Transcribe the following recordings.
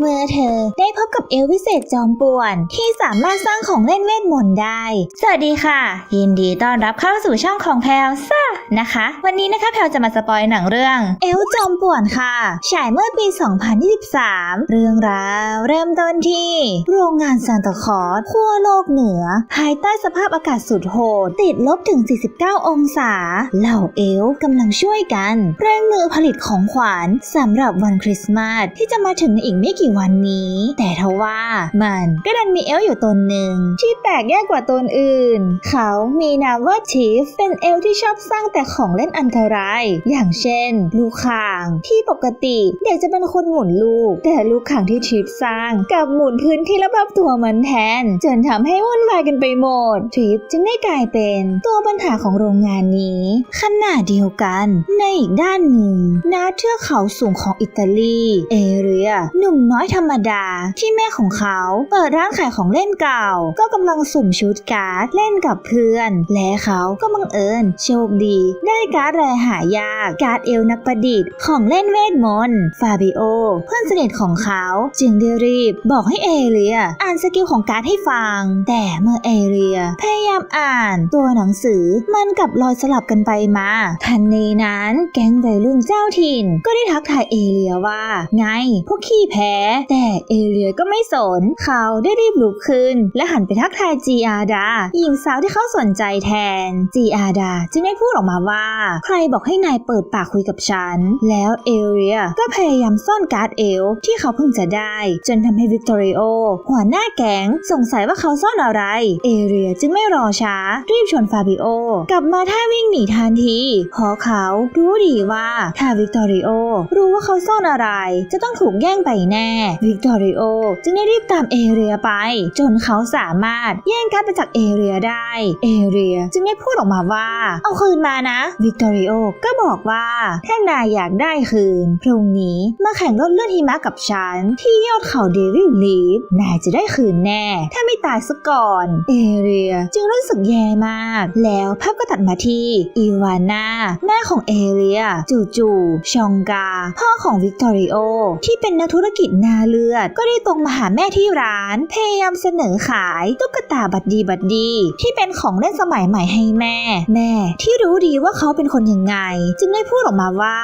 เมื่อเธอได้พบกับเอลวิเศษจอมป่วน ที่สามารถสร้างของเล่นเวทมนต์ได้ สวัสดีค่ะ ยินดีต้อนรับเข้าสู่ช่องของแพลวซ่านะคะ วันนี้นะคะแพลวจะมาสปอยหนังเรื่อง เอลจอมป่วนค่ะ ฉายเมื่อปี 2023 เรื่องราวเริ่มต้นที่ โรงงานซานตาคอสขั้วโลกเหนือ ภายใต้สภาพอากาศสุดโหด ติดลบถึง 49 องศา เหล่าเอลกำลังช่วยกันเร่งมือผลิตของขวัญสำหรับวันคริสต์มาสที่จะมาถึงในอีกไม่กี่วันนี้ แต่ทว่ามันก็ดันมีเอลอยู่ตนหนึ่งที่แปลกแยกกว่าตนอื่น เขามีนามว่าชีฟเป็นเอลที่ชอบสร้างแต่ของเล่นอันตราย อย่างเช่น ลูกข่างที่ปกติเด็กจะเป็นคนหมุนลูก แต่ลูกข่างที่ชีฟสร้างกับหมุนพื้นที่รอบๆตัวมันแทน จนทำให้วุ่นวายกันไปหมดชีฟจึงได้กลายเป็นตัวปัญหาของโรงงานนี้ขณะเดียวกันในอีกด้านหนึ่งณเทือกเขาสูงของอิตาลี เอเรียหนุ่มน้อยอยธรรมดา ที่แม่ของเขาเปิดร้านขายของเล่นเก่า ก็กำลังสุ่มชุดการ์ดเล่นกับเพื่อน และเขาก็บังเอิญโชคดี ได้การ์ดแรหายากการ์ดเอลนักประดิษฐ์ของเล่นเวทมนต์ฟาบิโอ เพื่อนสนิทของเขาจึงได้รีบบอกให้เอเรีย อ่านสกิลของการ์ดให้ฟัง แต่เมื่อเอเรีย พยายามอ่านตัวหนังสือมันกับลอยสลับกันไปมา ทันในนั้นแก๊งวัยรุ่นเจ้าถิ่น ก็ได้ทักทายเอเรียว่า ไงพวกขี้แพ้แต่เอเรียก็ไม่สน เขาได้รีบลุกขึ้น และหันไปทักทายจีอาดาหญิงสาวที่เขาสนใจแทน จีอาดาจึงได้พูดออกมาว่า ใครบอกให้นายเปิดปากคุยกับฉัน แล้วเอเรียก็พยายามซ่อนการ์ดเอลที่เขาเพิ่งจะได้ จนทำให้วิกตอริโอหัวหน้าแก๊งสงสัยว่าเขาซ่อนอะไร เอเรียจึงไม่รอช้า รีบชวนฟาบิโอกลับมาท่าวิ่งหนีทันทีเพราะเขารู้ดีว่าถ้าวิกตอริโอรู้ว่าเขาซ่อนอะไร จะต้องถูกแย่งไปแน่วิกตอริโอ จึงได้รีบตามเอเรียไป จนเขาสามารถแย่งการ์ดไปจากเอเรียได้ เอเรียจึงได้พูดออกมาว่า เอาคืนมานะวิกตอริโอก็บอกว่าถ้านายอยากได้คืน พรุ่งนี้มาแข่งรถเลื่อนหิมะกับฉัน ที่ยอดเขาเดวิลลีฟนายจะได้คืนแน่ ถ้าไม่ตายซะก่อน เอเรียจึงรู้สึกแย่มาก แล้วภาพก็ตัดมาที่อีวาน่าแม่ของเอเรีย จู่ๆชองกา พ่อของวิกตอริโอ ที่เป็นนักธุรกิจนาเลือด ก็ได้ตรงมาหาแม่ที่ร้าน พยายามเสนอขายตุ๊กตาบัดดีบัดดี ที่เป็นของเล่นสมัยใหม่ให้แม่ แม่ที่รู้ดีว่าเขาเป็นคนยังไง จึงได้พูดออกมาว่า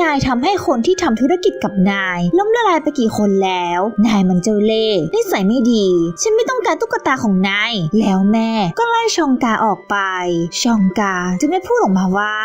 นายทำให้คนที่ทำธุรกิจกับนาย ล้มละลายไปกี่คนแล้ว นายมันเจ้าเล่ห์นิสัยไม่ดี ฉันไม่ต้องการตุ๊กตาของนาย แล้วแม่ก็ไล่ชองกาออกไป ชองกาจึงได้พูดออกมาว่า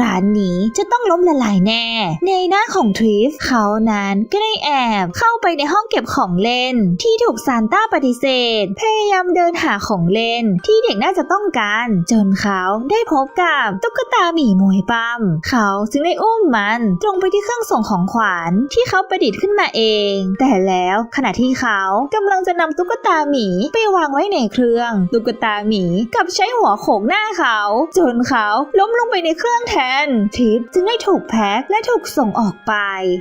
ร้านนี้จะต้องล้มละลายแน่ ในหน้าของทริฟเขานั้นก็ได้แอบเข้าไปในห้องเก็บของเล่น ที่ถูกซานต้าปฏิเสธ พยายามเดินหาของเล่น ที่เด็กน่าจะต้องการ จนเขาได้พบกับตุ๊กตาหมีมวยปั้มเขาจึงได้อุ้มมันตรงไปที่เครื่องส่งของขวัญที่เขาประดิษฐ์ขึ้นมาเอง แต่แล้วขณะที่เขากำลังจะนำตุ๊กตาหมีไปวางไว้ในเครื่อง ตุ๊กตาหมีกลับใช้หัวโขกหน้าเขา จนเขาล้มลงไปในเครื่องแทนทิปจึงได้ถูกแพ็คและถูกส่งออกไป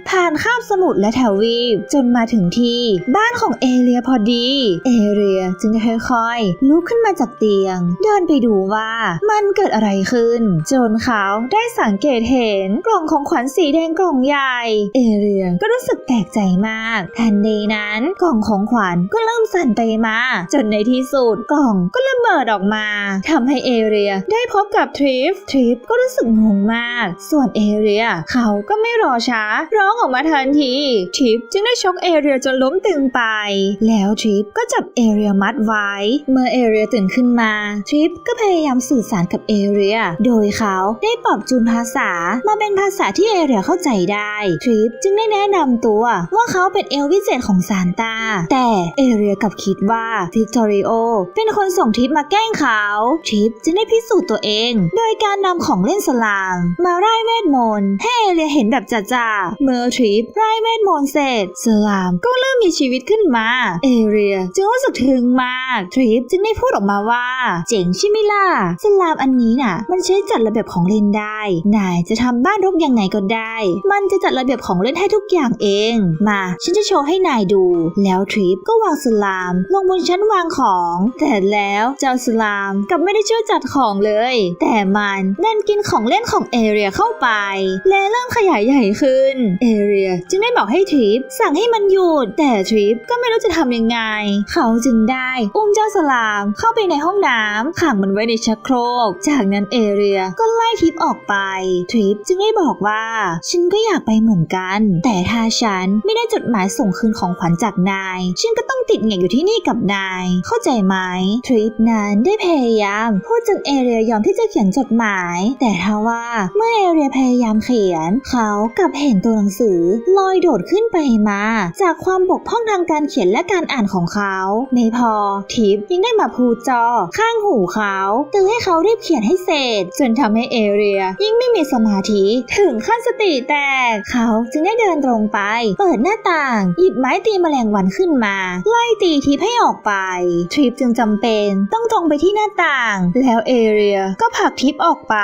ผ่านข้ามสมุทรและทวีปจนมาถึงที่ บ้านของเอเรียพอดี เอเรียจึงค่อยๆลุกขึ้นมาจากเตียง เดินไปดูว่ามันเกิดอะไรขึ้น จนเขาได้สังเกตเห็นกล่องของขวัญสีแดงกล่องใหญ่ เอเรียก็รู้สึกแปลกใจมาก ทันใดนั้นกล่องของขวัญก็เริ่มสั่นไปมา จนในที่สุดกล่องก็ระเบิดออกมาทำให้เอเรียได้พบกับทริฟทริฟก็รู้สึกงงมาก ส่วนเอเรีย เขาก็ไม่รอช้า ร้องออกมาทันทีทริฟจึงได้ชกเอเรียจนล้มตึงไป แล้วทริฟก็จับเอเรียมัดไว้ เมื่อเอเรียตื่นขึ้นมา ทริฟก็พยายามสื่อสารกับเอเรีย โดยเขาได้ปรับจูนภาษามาเป็นภาษาที่เอเรียเข้าใจได้ ทริฟจึงได้แนะนำตัวว่าเขาเป็นเอลวิเศษของซานตา แต่เอเรียกลับคิดว่าวิกตอริโอเป็นคนส่งทริปมาแกล้งเขาทริปจึงได้พิสูจน์ตัวเอง โดยการนำของเล่นสลามมาไร่เวทมนต์ให้เอเรียเห็นแบบจ่าๆเมื่อทริปร่ายเวทมนต์เสร็จสลาม ก็เริ่มมีชีวิตขึ้นมา เอเรียจึงรู้สึกถึงมาก ทริปจึงได้พูดออกมาว่า เจ๋งใช่ไหมล่ะสลามอันนี้น่ะ มันใช้จัดระเบียบของเล่นได้ นายจะทำบ้านรกยังไงก็ได้ มันจะจัดระเบียบของเล่นให้ทุกอย่างเอง มาฉันจะโชว์ให้นายดู แล้วทริปก็วางสลาม ลงบนชั้นวางของ แต่แล้วเจ้าสลามกับไม่ได้ช่วยจัดของเลย แต่มันดันกินของเล่นของเอเรียเข้าไป และเริ่มขยายใหญ่ขึ้น เอเรียจึงได้บอกให้ทริปสั่งให้มันหยุด แต่ทริปก็ไม่รู้จะทำยังไง เขาจึงได้อุ้มเจ้าสลามเข้าไปในห้องน้ำขังมันไว้ในชักโครก จากนั้นเอเรียก็ไล่ทริปออกไป ทริปจึงได้บอกว่า ฉันก็อยากไปเหมือนกัน แต่ถ้าฉันไม่ได้จดหมายส่งคืนของขวัญจากนาย ฉันก็ต้องติดเหงกอยู่ที่นี่กับนาย เข้าใจไหมทริปนั้นได้พยายามพูดจนเอเรียยอมที่จะเขียนจดหมาย แต่ทว่าเมื่อเอเรียพยายามเขียน เขากลับเห็นตัวหนังสือลอยโดดขึ้นไปมาจากความบกพร่องทางการเขียนและการอ่านของเขาไม่พอทิปยังได้มาพูดจอ ข้างหูเขาเตือนให้เขารีบเขียนให้เสร็จ จนทำให้เอเรีย ยิ่งไม่มีสมาธิถึงขั้นสติแตก เขาจึงได้เดินตรงไป เปิดหน้าต่าง หยิบไม้ตีแมลงวันขึ้นมา ไล่ตีทิปให้ออกไป ทริปจึงจำเป็นต้องตรงไปที่หน้าต่าง แล้วเอเรียก็ผลักทริปออกไป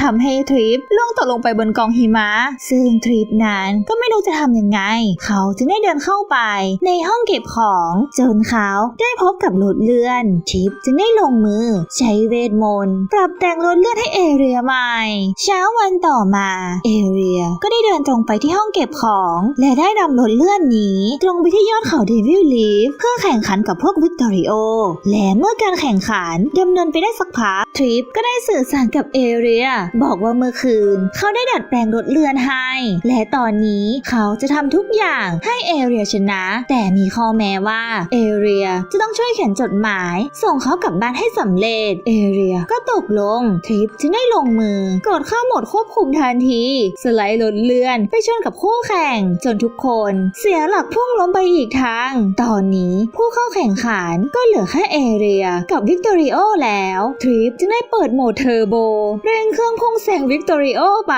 ทำให้ทริปล่วงตกลงไปบนกองหิมะ ซึ่งทริปนั้นก็ไม่รู้จะทำยังไง เขาจึงได้เดินเข้าไป ในห้องเก็บของจนเขาได้พบกับรถเลื่อนทริปจึงได้ลงมือ ใช้เวทมนต์ปรับแต่งรถเลื่อนให้เอเรียใหม่เช้าวันต่อมา เอเรียก็ได้เดินตรงไปที่ห้องเก็บของ และได้นำรถเลื่อนนี้ตรงไปที่ยอดเขาเดวิลลีฟเพื่อแข่งขันกับพวกวิกตอริโอ และเมื่อการแข่งขันดำเนินไปได้สักพักทริปก็ได้สื่อสารกับเอเรีย บอกว่าเมื่อคืน เขาได้ดัดแปลงรถเลื่อนให้ และตอนนี้เขาจะทำทุกอย่างให้เอเรียชนะ แต่มีข้อแม้ว่าเอเรียจะต้องช่วยเขียนจดหมาย ส่งเขากลับบ้านให้สำเร็จเอเรียก็ตกลงทริปจึงได้ลงมือกดข้าหมดควบคุมทันที สไลด์รถเลื่อน ไปชนกับคู่แข่ง จนทุกคนเสียหลักพุ่งล้มไปอีกทาง ตอนนี้ผู้เข้าแข่งขันก็เหลือแค่เอเรียกับวิกตอริโอแล้ว ทริปจึงได้เปิดโหมดเทอร์โบเร่งเครื่องพุ่งแซงวิกตอริโอไป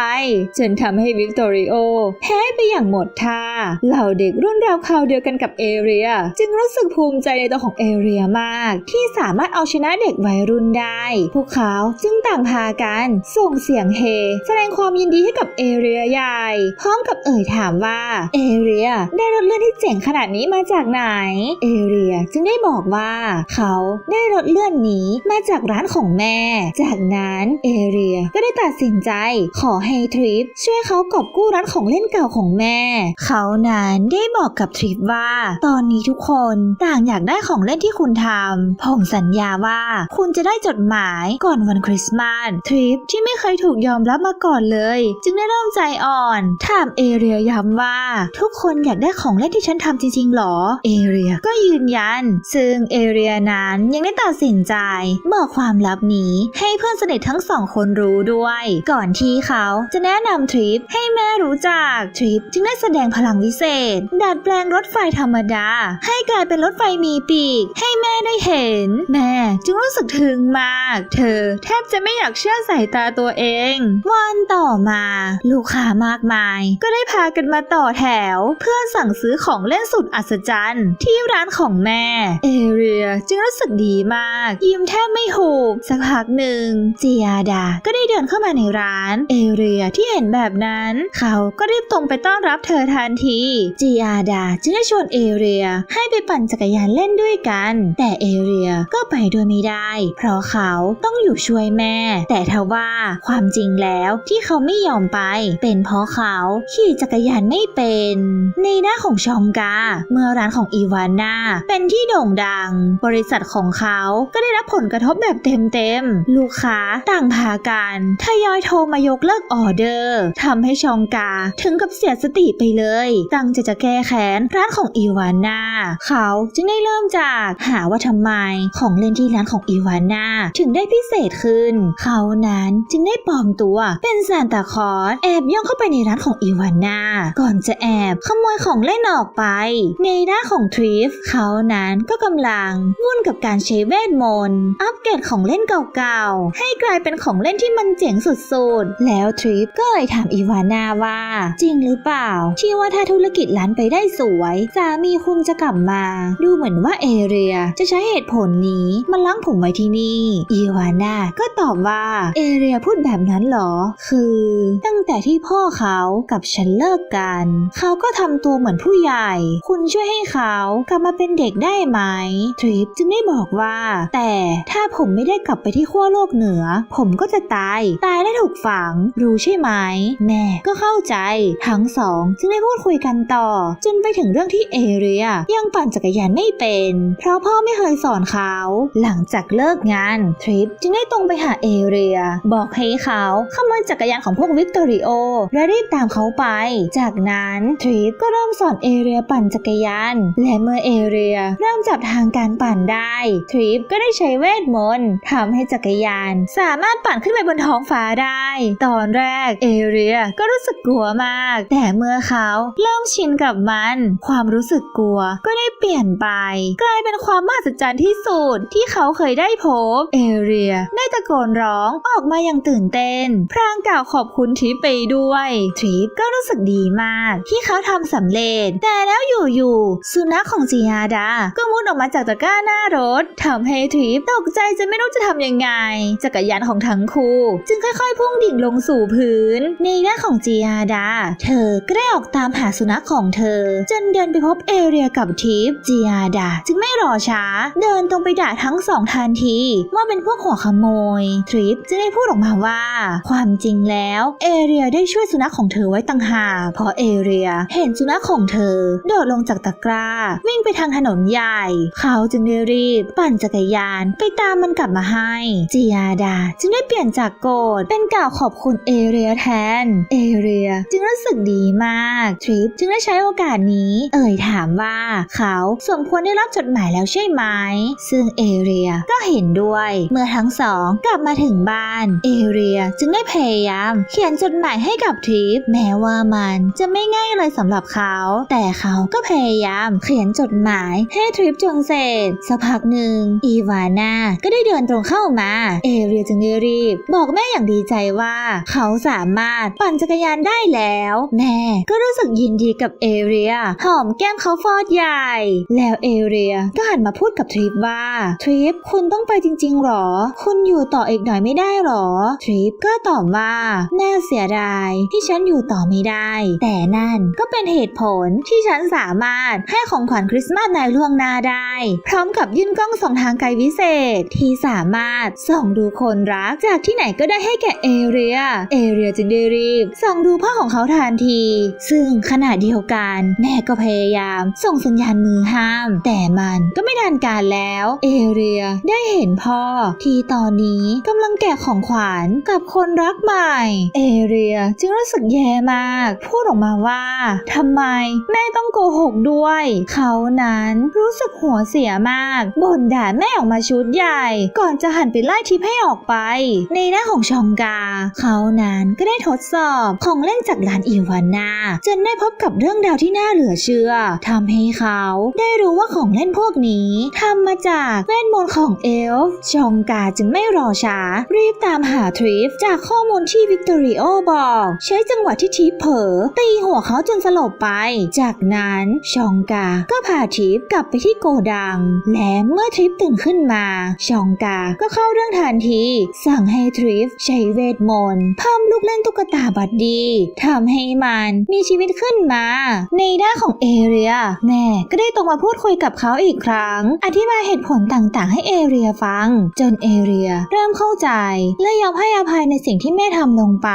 จนทำให้วิกตอริโอแพ้ไปอย่างหมดท่าเหล่าเด็กรุ่นราวคราวเดียวกันกับเอเรีย จึงรู้สึกภูมิใจในตัวของเอเรียมาก ที่สามารถเอาชนะเด็กวัยรุ่นได้ พวกเขาจึงต่างพากันส่งเสียงเฮ แสดงความยินดีให้กับเอเรียใหญ่พร้อมกับเอ่ยถามว่าเอเรียได้รถเลื่อนที่เจ๋งขนาดนี้มาจากไหน เอเรียจึงได้บอกว่า เขาได้รถเลื่อนนี้มาจากร้านของแม่ จากนั้นเอเรียก็ได้ตัดสินใจขอให้ทริปช่วยเขากอบกู้ร้านของเล่นเก่าของแม่ เขานั้นได้บอกกับทริปว่า ตอนนี้ทุกคนต่างอยากได้ของเล่นที่คุณทำผมสัญญาว่าคุณจะได้จดหมายก่อนวันคริสต์มาสทริปที่ไม่เคยถูกยอมรับมาก่อนเลย จึงได้เริ่มใจอ่อนถามเอเรียย้ำว่า ทุกคนอยากได้ของเล่นที่ฉันทำจริงๆหรอ เอเรียก็ยืนยัน ซึ่งเอเรียนั้นยังได้ตัดสินใจบอกความลับนี้ให้เพื่อนสนิททั้งสองคนรู้ด้วย ก่อนที่เขาจะแนะนำทริปให้แม่รู้จักทริปจึงได้แสดงพลังวิเศษดัดแปลงรถไฟธรรมดา ให้กลายเป็นรถไฟมีปีก ให้แม่ได้เห็น แม่จึงรู้สึกถึงมาก เธอแทบจะไม่อยากเชื่อสายตาตัวเอง วันต่อมา ลูกค้ามากมาย ก็ได้พากันมาต่อแถว เพื่อสั่งซื้อของเล่นสุดอัศจรรย์ ที่ร้านของแม่ เอเรียจึงรู้สึกดีมาก ยิ้มแทบไม่หูกสักพักหนึ่งเจียดา ก็ได้เดินเข้ามาในร้าน เอเรียที่เห็นแบบนั้น เขาก็รีบตรงไปต้อนรับเธอทันทีเจียยาดาจึงได้ชวนเอเรียให้ไปปั่นจักรยานเล่นด้วยกัน แต่เอเรียก็ไปด้วยไม่ได้ เพราะเขาต้องอยู่ช่วยแม่ แต่ทว่าความจริงแล้วที่เขาไม่ยอมไป เป็นเพราะเขาขี่จักรยานไม่เป็น ในหน้าของชองกา เมื่อร้านของอีวาน่าเป็นที่โด่งดัง บริษัทของเขาก็ได้รับผลกระทบแบบเต็มๆลูกค้าต่างพากันทยอยโทรมายกเลิกออเดอร์ทำให้ชองกาถึงกับเสียสติไปเลย ตั้งใจจะแกแค้นร้านของอีวาน่าเขาจึงได้เริ่มจากหาว่าทำไมของเล่นที่ร้านของอีวาน่าถึงได้พิเศษขึ้น เขานั้นจึงได้ปลอมตัวเป็นซานตาคลอสแอบย่องเข้าไปในร้านของอีวาน่าก่อนจะแอบขโมยของเล่นออกไป ในด้านของทริฟเขานั้นก็กำลังวุ่นกับการใช้เวทมนต์อัปเกรดของเล่นเก่าๆ ให้กลายเป็นของเล่นที่มันเจ๋งสุดๆ แล้วทริฟก็เลยถามอีวาน่าว่า จริงหรือเปล่า ที่ว่าถ้าธุรกิจร้านไปได้สวย สามีคุณจะกลับมา ดูเหมือนว่าเอเรียจะใช้เหตุผลนี้มาล้างผมไว้ที่นี่ อีวาน่าก็ตอบว่าเอเรียพูดแบบนั้นเหรอ คือ ตั้งแต่ที่พ่อเขากับฉันเลิกกัน เขาก็ทำตัวเหมือนผู้ใหญ่ คุณช่วยให้เขากลับมาเป็นเด็กได้ไหมทริปจึงได้บอกว่า แต่ถ้าผมไม่ได้กลับไปที่ขั้วโลกเหนือ ผมก็จะตาย ตายได้ถูกฝัง รู้ใช่ไหม แม่ก็เข้าใจ ทั้งสองจึงได้พูดคุยกันต่อจนไปถึงเรื่องที่เอเรียยังปั่นจักรยานไม่เป็น เพราะพ่อไม่เคยสอนเขา หลังจากเลิกงานทริปจึงได้ตรงไปหาเอเรีย บอกให้เขาขโมยจักรยานของพวกวิกตอริโอและรีบตามเขาไป จากนั้นทริปก็เริ่มสอนเอเรียปั่นจักรยาน และเมื่อเอเรียเริ่มจับทางการปั่นได้ ทริปก็ได้ใช้เวทมนต์ทำให้จักรยาน สามารถปั่นขึ้นไปบนท้องฟ้าได้ ตอนแรกเอเรียก็รู้สึกกลัวมาก แต่เมื่อเขาเริ่มชินกับมัน ความรู้สึกกลัวก็ได้เปลี่ยนไป กลายเป็นความมหัศจรรย์ที่สุดที่เขาเคยได้พบ เอเรียได้ตะโกนร้องออกมาอย่างตื่นเต้น พรางกล่าวขอบคุณทริปไปด้วย ทริปก็รู้สึกดีมาก ที่เขาทำสำเร็จ แต่แล้วอยู่ๆสุนัขของจียาดา ก็มุดออกมาจากตะกร้าหน้ารถทำให้ทริปตกใจจะไม่รู้จะทำยังไง จักรยานของทั้งคู่ จึงค่อยๆ พุ่งดิ่งลงสู่พื้น ในหน้าของจียาดา เธอก็ได้ออกตามหาสุนัขของเธอจนเดินไปพบเอเรียกับทิปจียาดาจึงไม่รอช้า เดินตรงไปด่าทั้งสองทันทีว่าเป็นพวกหัวขโมยทริปจึงได้พูดออกมาว่า ความจริงแล้วเอเรียได้ช่วยสุนัขของเธอไว้ต่างหากเพราะเอเรียเห็นสุนัขของเธอ โดดลงจากตะกร้า วิ่งไปทางถนนใหญ่ เขาจึงได้รีบ ปั่นจักรยานไปตามมันกลับมาให้จียาดา จึงได้เปลี่ยนจากโกรธเป็นกล่าวขอบคุณเอเรียแทน เอเรียจึงรู้สึกดีมากทริปจึงได้ใช้โอโอกาสนี้ เอ่ยถามว่า เขาสมควรได้รับจดหมายแล้วใช่ไหม ซึ่งเอเรียก็เห็นด้วย เมื่อทั้งสองกลับมาถึงบ้าน เอเรียจึงได้พยายาม เขียนจดหมายให้กับทริปแม้ว่ามันจะไม่ง่ายเลยสำหรับเขา แต่เขาก็พยายามเขียนจดหมายให้ทริปจนเสร็จสักพักหนึ่งอีวาน่าก็ได้เดินตรงเข้ามา เอเรียจึงได้รีบ บอกแม่อย่างดีใจว่า เขาสามารถปั่นจักรยานได้แล้ว แม่ก็รู้สึกยินดีกับเอเรีย หอมแก้มเขาฟอดใหญ่ แล้วเอเรียก็หันมาพูดกับทริปว่าทริปคุณต้องไปจริงๆหรอ คุณอยู่ต่ออีกหน่อยไม่ได้หรอทริปก็ตอบว่าน่าเสียดายที่ฉันอยู่ต่อไม่ได้ แต่นั่นก็เป็นเหตุผลที่ฉันสามารถให้ของขวัญคริสต์มาสในล่วงหน้าได้ พร้อมกับยื่นกล้องส่องทางไกลวิเศษที่สามารถส่องดูคนรักจากที่ไหนก็ได้ให้แก่เอเรีย เอเรียจึงได้รีบส่องดูพ่อของเขาทันที ซึ่งขณะเดียวกันแม่ก็พยายาม ส่งสัญญาณมือห้าม แต่มันก็ไม่ทันการแล้ว เอเรียได้เห็นพ่อ ที่ตอนนี้กำลังแกะของขวัญกับคนรักใหม่ เอเรียจึงรู้สึกแย่มาก พูดออกมาว่าทำไมแม่ต้องโกหกด้วย เขานั้นรู้สึกหัวเสียมากบ่นด่าแม่ออกมาชุดใหญ่ ก่อนจะหันไปไล่ทิพให้ออกไป ในหน้าของชองกา เขานั้นก็ได้ทดสอบของเล่นจากร้านอีวานาจนได้พบกับเรื่องราวที่น่าเหลือเชื่อทำให้เขาได้รู้ว่าของเล่นพวกนี้ทำมาจากเวทมนต์ของเอลฟ์ชองกาจึงไม่รอช้า รีบตามหาทริฟจากข้อมูลที่วิกตอริโอบอก ใช้จังหวะที่ทิฟเผลอตีหัวเขาจนสลบไป จากนั้นชองกาก็พาทิฟกลับไปที่โกดัง และเมื่อทริฟตื่นขึ้นมา ชองกาก็เข้าเรื่องทันที สั่งให้ทริฟใช้เวทมนต์เพิ่มลูกเล่นตุ๊กตาบัดดี้ทำให้มันมีชีวิตขึ้นมาในด้านของเอเรียแม่ก็ได้ตรงมาพูดคุยกับเขาอีกครั้ง อธิบายเหตุผลต่างๆ ให้เอเรียฟัง จนเอเรียเริ่มเข้าใจ และยอมให้อภัยในสิ่งที่แม่ทำลงไป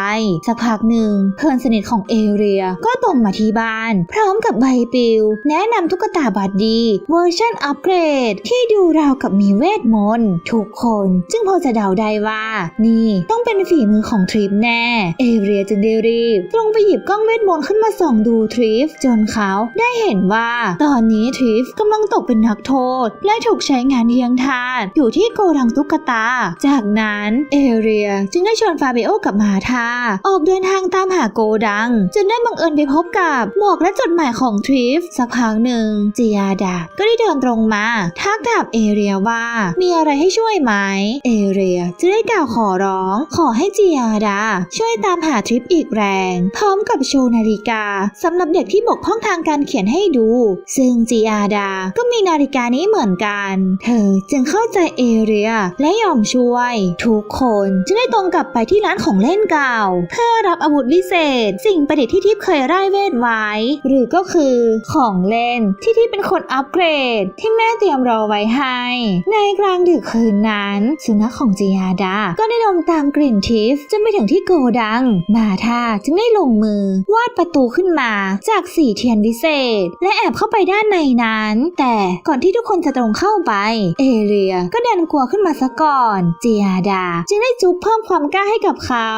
สักพักหนึ่งเพื่อนสนิทของเอเรียก็ตรงมาที่บ้าน พร้อมกับใบปลิว แนะนำตุ๊กตาบัดดีเวอร์ชันอัปเกรด ที่ดูราวกับมีเวทมนต์ทุกคนจึงพอจะเดาได้ว่า นี่ต้องเป็นฝีมือของทริปแน่ เอเรียจึงได้รีบตรงไปหยิบกล้องเวทมนต์ขึ้นมาส่องดูทริฟจนเขาได้เห็นว่าตอนนี้ทริฟกำลังตกเป็นนักโทษ และถูกใช้งานเลี้ยงทาสอยู่ที่โกดังตุ๊กตา จากนั้นเอเรียจึงได้ชวนฟาเบโอกับมาธาออกเดินทางตามหาโกดัง จนได้บังเอิญไปพบกับหมวกและจดหมายของทริฟสักพักหนึ่งจียาดาก็ได้เดินตรงมา ทักถามเอเรียว่ามีอะไรให้ช่วยไหม เอเรียจะได้กล่าวขอร้อง ขอให้จียาดาช่วยตามหาทริปอีกแรง พร้อมกับโชว์นาฬิกาสำหรับเด็กที่บกพร่องทางการเขียนให้ดู ซึ่งจีอาดาก็มีนาฬิกานี้เหมือนกัน เธอจึงเข้าใจเอเรียและยอมช่วย ทุกคนจึงได้ตรงกลับไปที่ร้านของเล่นเก่า เพื่อรับอาวุธวิเศษ สิ่งประดิษฐ์ที่ทิพย์เคยไร้เวทไว้ หรือก็คือของเล่นที่ทิพย์เป็นคนอัปเกรด ที่แม่เตรียมรอไว้ให้ ในกลางดึกคืนนั้น สุนัขของจีอาดา ก็ได้ดมตามกลิ่นทิพจนไปถึงที่โกดัง มาธาจึงได้ลงมือวาดประตูขึ้นมาจากสีสีเทียนวิเศษ และแอบเข้าไปด้านในนั้น แต่ก่อนที่ทุกคนจะตรงเข้าไป เอเรียก็ดันกลัวขึ้นมาซะก่อน เจียดา จึงได้จุ๊บเพิ่มความกล้าให้กับเขา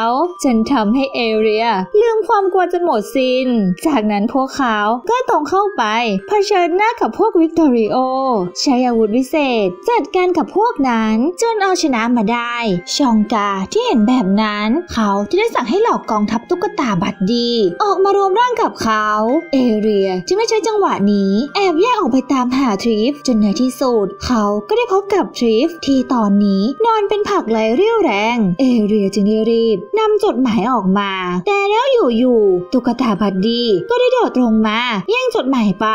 จนทำให้เอเรียลืมความกลัวจนหมดสิน้น จากนั้นพวกเขาก็ตรงเข้าไปเผชิญหน้ากับพวกวิกตอริโอใช้อาวุธวิเศษ จัดการกับพวกนั้นจนเอาชนะมาได้ ชองกาที่เห็นแบบนั้น เขาที่ได้สั่งให้เหล่ากองทัพตุ๊กตาบัดดี ออกมารวมร่างกับเขา เอเอเรียจึงได้ใช้จังหวะนี้แอบแยกออกไปตามหาทริฟจนในที่สุดเขาก็ได้พบกับทริฟที่ตอนนี้นอนเป็นผักไหลเรี่ยวแรง เอเรียจึงได้รีบนำจดหมายออกมา แต่แล้วอยู่ๆตุ๊กตาบัดดีก็ได้โดดตรงมาแย่งจดหมายไป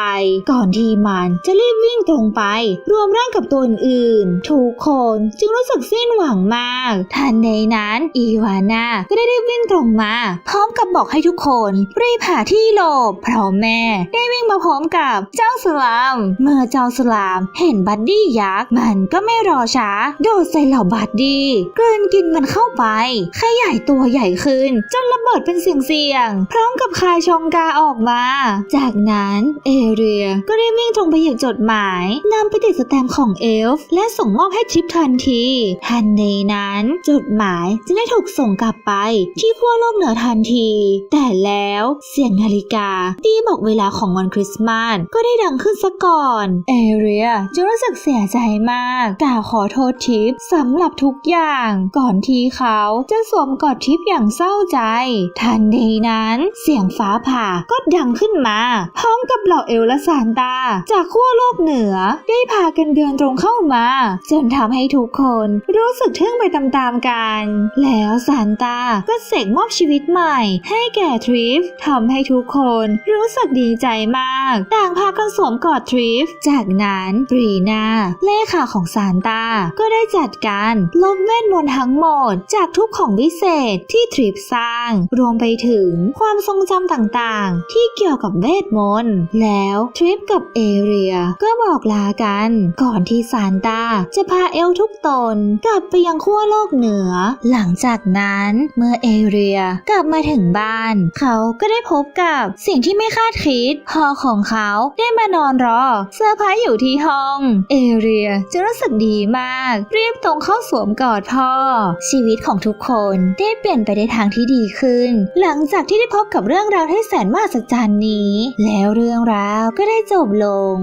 ก่อนที่มันจะรีบวิ่งตรงไป รวมร่างกับตัวอื่นๆทุกคนจึงรู้สึกสิ้นหวังมาก ทันใดนั้นอีวาน่าก็ได้รีบวิ่งตรงมา พร้อมกับบอกให้ทุกคนรีบหาที่หลบเพราะแม่ ได้วิ่งมาพร้อมกับเจ้าสลาม เมื่อเจ้าสลาม เห็นบัดดี้ยักษ์มันก็ไม่รอช้า โดดใส่เหล่าบัดดี้กลืนกินมันเข้าไปขยายตัวใหญ่ขึ้น จนระเบิดเป็นเสียงๆพร้อมกับคายชองกาออกมา จากนั้นเอเรียก็ได้วิ่งตรงไปหยิบจดหมายนำไปติดสแตมป์ของเอลฟ์และส่งมอบให้ทริปทันทีทันใดนั้น จดหมายจะได้ถูกส่งกลับไปที่ขั้วโลกเหนือทันที แต่แล้วเสียงนาฬิกาที่บอกเวลาของวันคริสต์มาสก็ได้ดังขึ้นซะก่อน เอเรียจะรู้สึกเสียใจมากกล่าวขอโทษทิปสำหรับทุกอย่าง ก่อนที่เขาจะสวมกอดทิปอย่างเศร้าใจ ทันใดนั้น เสียงฟ้าผ่าก็ดังขึ้นมาพร้อมกับเหล่าเอลและซานตา จากขั้วโลกเหนือได้พากันเดินตรงเข้ามาจนทำให้ทุกคนรู้สึกทึ่งไปตามๆกัน แล้วซานตาก็เสกมอบชีวิตใหม่ให้แก่ทริฟทำให้ทุกคนรูู้้สึกดีใจมาก ต่างพากันสวมกอดทริฟ จากนั้นบรีนาเลขาของซานตา ก็ได้จัดการลบเวทมนต์ทั้งหมด จากทุกของวิเศษที่ทริปสร้าง รวมไปถึงความทรงจำต่างๆ ที่เกี่ยวกับเวทมนต์ แล้วทริปกับเอเรียก็บอกลากัน ก่อนที่ซานตาจะพาเอลทุกตน กลับไปยังขั้วโลกเหนือ หลังจากนั้นเมื่อเอเรียกลับมาถึงบ้าน เขาก็ได้พบกับสิ่งที่ไม่คาดคิดพ่อของเขาได้มานอนรอเซอร์ไพรส์อยู่ที่ห้อง เอเรียจะรู้สึกดีมากรีบตรงเข้าสวมกอดพ่อ ชีวิตของทุกคนได้เปลี่ยนไปในทางที่ดีขึ้น หลังจากที่ได้พบกับเรื่องราวที่แสนมหัศจรรย์นี้ แล้วเรื่องราวก็ได้จบลง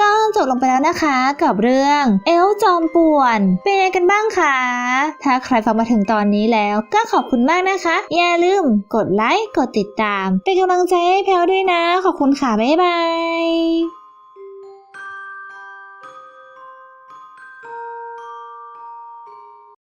ก็จบลงไปแล้วนะคะกับเรื่องเอลจอมป่วน เป็นยังไงกันบ้างคะ ถ้าใครฟังมาถึงตอนนี้แล้วก็ขอบคุณมากนะคะ อย่าลืมกดไลค์ กดติดตาม เป็นกำลังใจให้แพลวด้วยนะ ขอบคุณค่ะ บ๊ายบาย